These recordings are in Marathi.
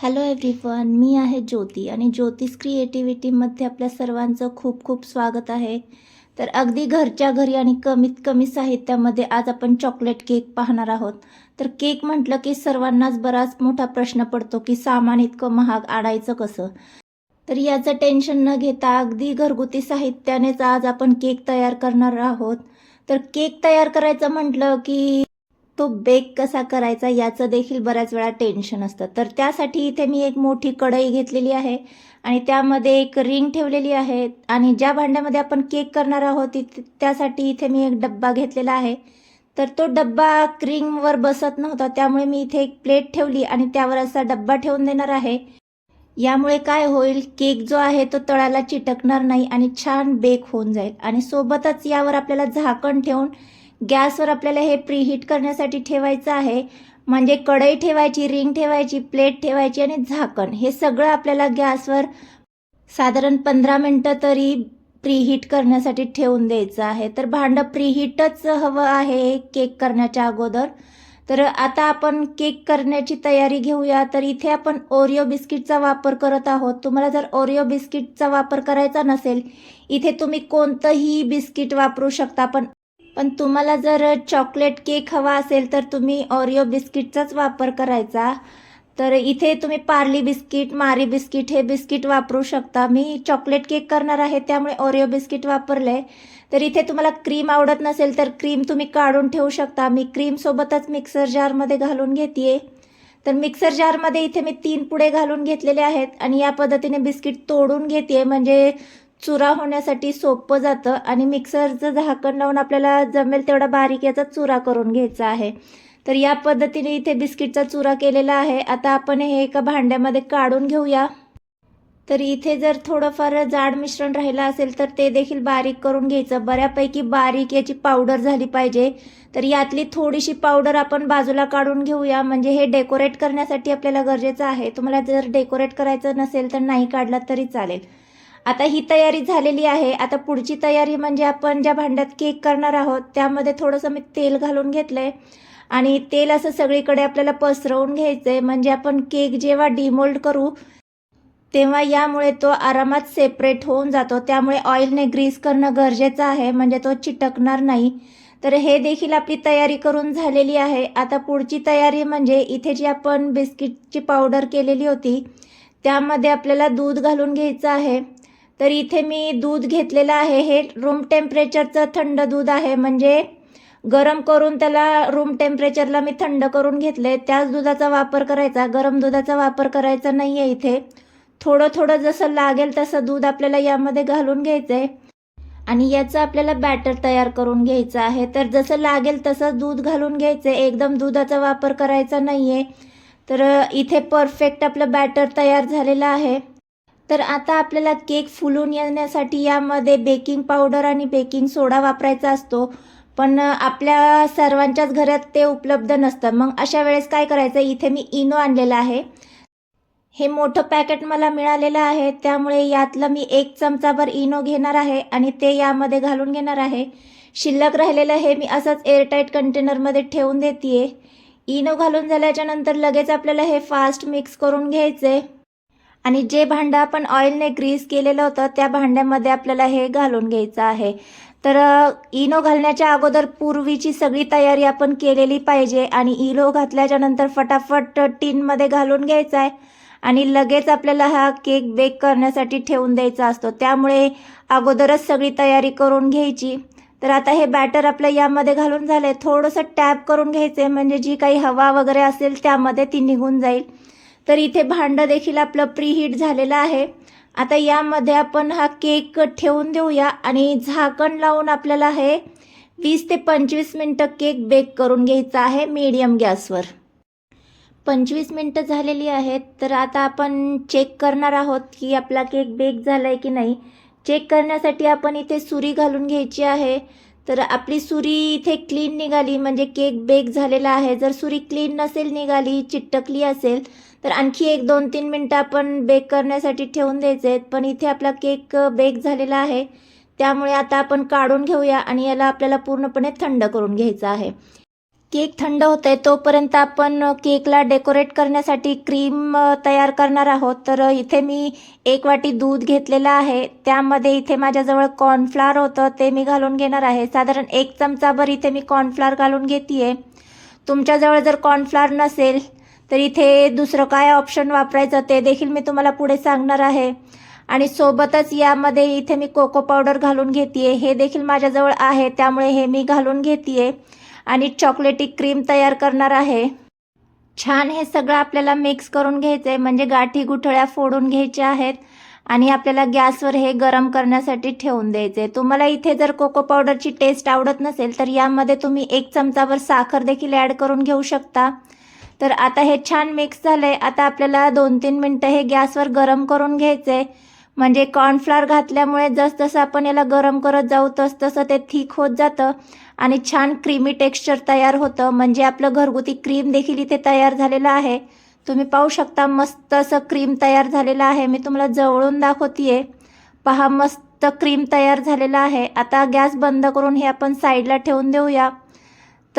हॅलो एव्हरीवन मी आहे ज्योती आणि ज्योतिष क्रिएटिव्हिटीमध्ये आपल्या सर्वांचं खूप खूप स्वागत आहे. तर अगदी घरच्या घरी आणि कमीत कमी साहित्यामध्ये आज आपण चॉकलेट केक पाहणार आहोत. तर केक म्हटलं की सर्वांनाच बराच मोठा प्रश्न पडतो की सामान इतकं महाग आणायचं कसं? तर याचं टेन्शन न घेता अगदी घरगुती साहित्यानेच आज आपण केक तयार करणार आहोत. तर केक तयार करायचं म्हटलं की तो बेक कसा करायचा याचं देखील बऱ्याच वेळा टेन्शन असतं. तर त्यासाठी इथे मी एक मोठी कढई घेतलेली आहे आणि त्यामध्ये एक रिंग ठेवलेली आहे आणि ज्या भांड्यामध्ये आपण केक करणार आहोत त्यासाठी इथे मी एक डब्बा घेतलेला आहे. तर तो डब्बा रिंगवर बसत नव्हता त्यामुळे मी इथे एक प्लेट ठेवली आणि त्यावर असा डब्बा ठेवून देणार आहे. यामुळे काय होईल केक जो आहे तो तळाला चिटकणार नाही आणि छान बेक होऊन जाईल. आणि सोबतच यावर आपल्याला झाकण ठेवून गॅसवर आपल्याला हे प्रीहीट करण्यासाठी ठेवायचं आहे. म्हणजे कढई ठेवायची रिंग ठेवायची प्लेट ठेवायची आणि झाकण. हे सगळं आपल्याला गॅसवर साधारण पंधरा मिनटं तरी प्रीहीट करण्यासाठी ठेवून द्यायचं आहे. तर भांडं प्रीहीटच हवं आहे केक करण्याच्या अगोदर. तर आता आपण केक करण्याची तयारी घेऊया. तर इथे आपण ओरिओ बिस्किटचा वापर करत आहोत. तुम्हाला जर ओरिओ बिस्किटचा वापर करायचा नसेल इथे तुम्ही कोणतंही बिस्किट वापरू शकता पण पण तुम्हाला जर चॉकलेट केक हवा असेल तर तुम्ही ऑरिओ बिस्किटचाच वापर करायचा. तर इथे तुम्ही पार्ली बिस्किट मारी बिस्किट हे बिस्किट वापरू शकता. मी चॉकलेट केक करणार आहे त्यामुळे ओरिओ बिस्किट वापरले. तर इथे तुम्हाला क्रीम आवडत नसेल तर क्रीम तुम्ही काढून ठेवू शकता. मी क्रीमसोबतच मिक्सर जारमध्ये घालून घेते तर मिक्सर जारमध्ये इथे मी तीन पुडे घालून घेतलेले आहेत आणि या पद्धतीने बिस्किट तोडून घेते म्हणजे चुरा होण्यासाठी सोपं जातं आणि मिक्सरचं झाकण लावून आपल्याला जमेल तेवढा बारीक याचा चुरा करून घ्यायचा आहे. तर या पद्धतीने इथे बिस्किटचा चुरा केलेला आहे. आता आपण हे एका भांड्यामध्ये काढून घेऊया. तर इथे जर थोडंफार जाड मिश्रण राहिलं असेल तर ते देखील बारीक करून घ्यायचं. बऱ्यापैकी बारीक याची पावडर झाली पाहिजे. तर यातली थोडीशी पावडर आपण बाजूला काढून घेऊया. म्हणजे हे डेकोरेट करण्यासाठी आपल्याला गरजेचं आहे. तुम्हाला जर डेकोरेट करायचं नसेल तर नाही काढला तरी चालेल. आता ही तयारी झालेली आहे. आता पुढची तयारी म्हणजे आपण ज्या भांड्यात केक करणार आहोत त्यामध्ये थोडंसं मी तेल घालून घेतलं आहे आणि तेल असं सगळीकडे आपल्याला पसरवून घ्यायचं आहे म्हणजे आपण केक जेव्हा डिमोल्ड करू तेव्हा यामुळे तो आरामात सेपरेट होऊन जातो. त्यामुळे ऑइलने ग्रीस करणं गरजेचं आहे. म्हणजे तो चिटकणार नाही. तर हे देखील आपली तयारी करून झालेली आहे. आता पुढची तयारी म्हणजे इथे जी आपण बिस्किटची पावडर केलेली होती त्यामध्ये आपल्याला दूध घालून घ्यायचं आहे. तर इथे मी दूध घेतलेलं आहे. हे रूम टेम्परेचरचं थंड दूध आहे. म्हणजे गरम करून त्याला रूम टेम्परेचरला मी थंड करून घेतले त्याच दुधाचा वापर करायचा. गरम दुधाचा वापर करायचा नाही आहे इथे. थोडं थोडं जसं लागेल तसं दूध आपल्याला यामध्ये घालून घ्यायचं आहे आणि याचं आपल्याला बॅटर तयार करून घ्यायचं आहे. तर जसं लागेल तसं दूध घालून घ्यायचं आहे एकदम दुधाचा वापर करायचा नाही आहे तर इथे परफेक्ट आपलं बॅटर तयार झालेलं आहे. तर आता आपल्याला केक फुलून येण्यासाठी यामध्ये बेकिंग पावडर आणि बेकिंग सोडा वापरायचा असतो. पण आपल्या सर्वांच्याच घरात ते उपलब्ध नसतं. मग अशा वेळेस काय करायचं? इथे मी इनो आणलेला आहे. हे मोठं पॅकेट मला मिळालेलं आहे. त्यामुळे यातलं मी एक चमचाभर इनो घेणार आहे आणि ते यामध्ये घालून घेणार आहे. शिल्लक राहिलेलं हे मी असंच एअरटाईट कंटेनरमध्ये ठेवून देते इनो घालून झाल्याच्यानंतर लगेच आपल्याला हे फास्ट मिक्स करून घ्यायचे आणि जे भांडं आपण ऑइलने ग्रीस केलेलं होतं त्या भांड्यामध्ये आपल्याला हे घालून घ्यायचं आहे. तर इनो घालण्याच्या अगोदर पूर्वीची सगळी तयारी आपण केलेली पाहिजे आणि इनो घातल्याच्या नंतर फटाफट टीनमध्ये घालून घ्यायचा आहे. आणि लगेच आपल्याला हा केक बेक करण्यासाठी ठेवून द्यायचा असतो. त्यामुळे अगोदरच सगळी तयारी करून घ्यायची. तर आता हे बॅटर आपलं यामध्ये घालून झालं आहे थोडंसं टॅप करून घ्यायचं आहे म्हणजे जी काही हवा वगैरे असेल त्यामध्ये ती निघून जाईल. तर इथे भांडं देखील आपलं प्रीहीट झालेलं आहे. आता यामध्ये आपण हा केक ठेवून देऊया आणि झाकण लावून आपल्याला हे वीस ते पंचवीस मिनटं केक बेक करून घ्यायचा आहे मीडियम गॅसवर. पंचवीस मिनटं झालेली आहेत तर आता आपण चेक करणार आहोत की आपला केक बेक झाला आहे की नाही. चेक करण्यासाठी आपण इथे सुरी घालून घ्यायची आहे. तर आपली सुरी इथे क्लीन निघाली म्हणजे केक बेक झालेला आहे. जर सुरी क्लीन नसेल निघाली चिटकली असेल तर आणखी एक दोन तीन मिनटं आपण बेक करण्यासाठी ठेवून द्यायचे आहेत. पण इथे आपला केक बेक झालेला आहे. त्यामुळे आता आपण काढून घेऊया आणि याला आपल्याला पूर्णपणे थंड करून घ्यायचं आहे. केक थंड होतोय तोपर्यंत आपण केकला डेकोरेट करण्यासाठी क्रीम तयार करणार आहोत. तर इथे मी एक वाटी दूध घेतलेलं आहे. त्यामध्ये इथे माझ्याजवळ कॉर्नफ्लावर होतं ते मी घालून घेणार आहे. साधारण एक चमचाभर इथे मी कॉर्नफ्लावर घालून घेते आहे तुमच्याजवळ जर कॉर्नफ्लावर नसेल तर इथे दुसरं काय ऑप्शन वापरायचं ते देखील मी तुम्हाला पुढे सांगणार आहे. आणि सोबतच यामध्ये इथे मी कोको पावडर घालून घेते हे देखील माझ्याजवळ आहे त्यामुळे हे मी घालून घेते आणि चॉकलेटी क्रीम तयार करणार आहे. छान हे सगळं आपल्याला मिक्स करून घ्यायचं आहे म्हणजे गाठी गुठळ्या फोडून घ्यायच्या आहेत. आणि आपल्याला गॅसवर हे गरम करण्यासाठी ठेवून द्यायचे तुम्हाला इथे जर कोको पावडरची टेस्ट आवडत नसेल तर यामध्ये तुम्ही एक चमचाभर साखर देखील ॲड करून घेऊ शकता. तर आता हे छान मिक्स झालं आहे आता आपल्याला दोन तीन मिनटं हे गॅसवर गरम करून घ्यायचं आहे म्हणजे कॉर्नफ्लावर घातल्यामुळे जसजसं आपण याला गरम करत जाऊ तस तसं ते थिक होत जातं आणि छान क्रीमी टेक्स्चर तयार होतं. म्हणजे आपलं घरगुती क्रीम देखील इथे तयार झालेलं आहे. तुम्ही पाहू शकता मस्त असं क्रीम तयार झालेलं आहे. मी तुम्हाला जवळून दाखवतीये. पहा मस्त क्रीम तयार झालेलं आहे. आता गॅस बंद करून हे आपण साईडला ठेवून देऊया.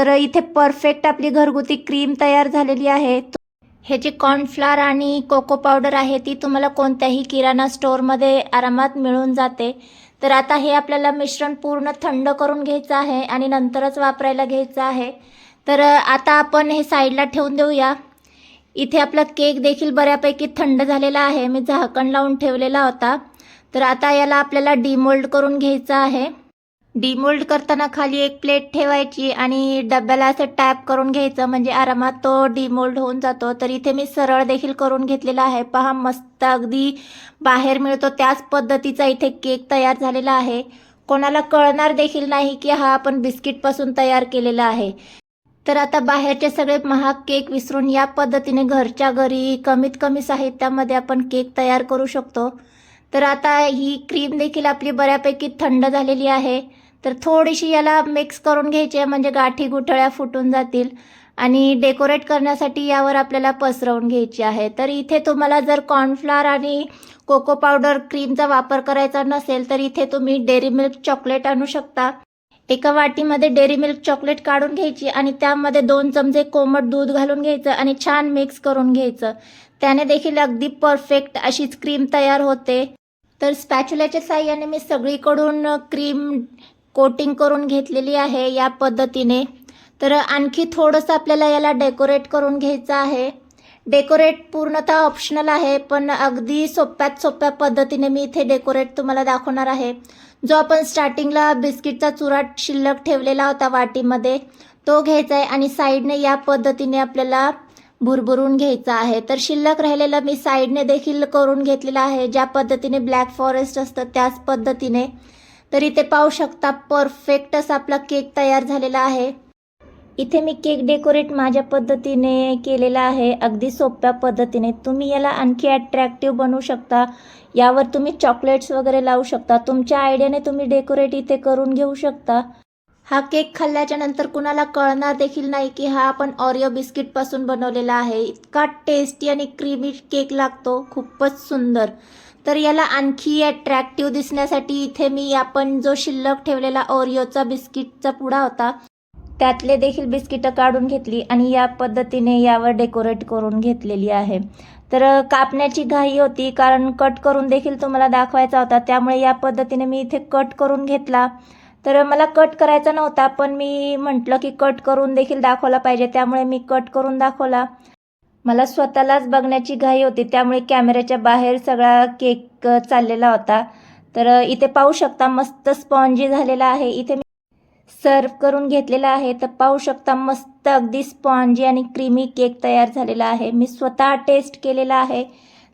तर इथे परफेक्ट आपली घरगुती क्रीम तयार झालेली आहे. हे जे कॉर्नफ्लावर आणि कोको पावडर आहे ती तुम्हाला कोणत्याही किराणा स्टोअरमध्ये आरामात मिळून जाते. तर आता हे आपल्याला मिश्रण पूर्ण थंड करून घ्यायचं आहे आणि नंतरच वापरायला घ्यायचं आहे. तर आता आपण हे साईडला ठेवून देऊया. इथे आपला केक देखील बऱ्यापैकी थंड झालेला आहे. मी झाकण लावून ठेवलेला होता. तर आता याला आपल्याला डिमोल्ड करून घ्यायचं आहे. डिमोल्ड करताना खाली एक प्लेट ठेवायची आणि डब्याला असं टॅप करून घ्यायचं. म्हणजे आरामात तो डिमोल्ड होऊन जातो. तर इथे मी सरळ देखील करून घेतलेला आहे. पहा मस्त अगदी बाहेर मिळतो. त्याच पद्धतीचा इथे केक तयार झालेला आहे. कोणाला कळणार देखील नाही की हा आपण बिस्किटपासून तयार केलेला आहे. तर आता बाहेरचे सगळे महाग केक विसरून या पद्धतीने घरच्या घरी कमीत कमी साहित्यामध्ये आपण केक तयार करू शकतो. तर आता ही क्रीम देखील आपली बऱ्यापैकी थंड झालेली आहे. तर थोडीशी याला मिक्स करून घ्यायची आहे म्हणजे गाठी गुठळ्या फुटून जातील. आणि डेकोरेट करण्यासाठी यावर आपल्याला पसरवून घ्यायची आहे. तर इथे तुम्हाला जर कॉर्नफ्लॉर आणि कोको पावडर क्रीमचा वापर करायचा नसेल तर इथे तुम्ही डेअरी मिल्क चॉकलेट आणू शकता. एका वाटीमध्ये डेअरी मिल्क चॉकलेट काढून घ्यायची आणि त्यामध्ये दोन चमचे कोमट दूध घालून घ्यायचं आणि छान मिक्स करून घ्यायचं. त्याने देखील अगदी परफेक्ट अशीच क्रीम तयार होते. तर स्पॅच्युल्याच्या साह्याने मी सगळीकडून क्रीम कोटिंग करून घेतलेली आहे या पद्धतीने. तर आणखी थोडंसं आपल्याला याला डेकोरेट करून घ्यायचं आहे. डेकोरेट पूर्णतः ऑप्शनल आहे पण अगदी सोप्यात सोप्या पद्धतीने मी इथे डेकोरेट तुम्हाला दाखवणार आहे. जो आपण स्टार्टिंगला बिस्किटचा चुराट शिल्लक ठेवलेला होता वाटीमध्ये तो घ्यायचा आहे आणि साईडने या पद्धतीने आपल्याला भुरभुरून घ्यायचा आहे. तर शिल्लक राहिलेला मी साईडने देखील करून घेतलेला आहे. ज्या पद्धतीने ब्लॅक फॉरेस्ट असतं त्याच पद्धतीने तर इथे पाहू शकता परफेक्ट असा आपला केक तयार झालेला आहे. इथे मी केक डेकोरेट माझ्या पद्धतीने केलेला आहे. अगदी सोप्या पद्धतीने. तुम्ही याला आणखी अट्रॅक्टिव्ह बनवू शकता. यावर तुम्ही चॉकलेट्स वगैरे लावू शकता. तुमच्या आयडियाने तुम्ही डेकोरेट इथे करून घेऊ शकता. हा केक खाल्ल्याच्या नंतर कुणाला कळणार देखील नाही की हा आपण ऑरिओ बिस्किटपासून बनवलेला आहे. इतका टेस्टी आणि क्रीमी केक लागतो. खूपच सुंदर. तर याला आणखी अट्रॅक्टिव्ह दिसण्यासाठी इथे मी आपण जो शिल्लक ठेवलेला ओरिओचा बिस्किटचा पुडा होता त्यातले देखील बिस्किटं काढून घेतली आणि या पद्धतीने यावर डेकोरेट करून घेतलेली आहे. तर कापण्याची घाई होती कारण कट करून देखील तुम्हाला दाखवायचा होता त्यामुळे या पद्धतीने मी इथे कट करून घेतला. तर मला कट करायचा नव्हता पण मी म्हटलं की कट करून देखील दाखवला पाहिजे त्यामुळे मी कट करून दाखवला. मला स्वतःलाच बघण्याची घाई होती त्यामुळे कॅमेऱ्याच्या बाहेर सगळा केक चाललेला होता. तर इथे पाहू शकता मस्त स्पॉन्जी झालेला आहे. इथे मी सर्व करून घेतलेला आहे. तर पाहू शकता मस्त अगदी स्पॉन्जी आणि क्रीमी केक तयार झालेला आहे. मी स्वतः टेस्ट केलेला आहे.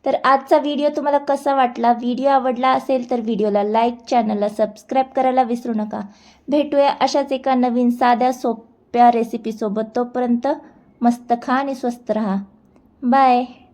तर आजचा व्हिडिओ तुम्हाला कसा वाटला? व्हिडिओ आवडला असेल तर व्हिडिओला लाईक चॅनलला सबस्क्राईब करायला विसरू नका. भेटूया अशाच एका नवीन साध्या सोप्या रेसिपीसोबत तोपर्यंत मस्त खा आणि स्वस्त रहा. Bye.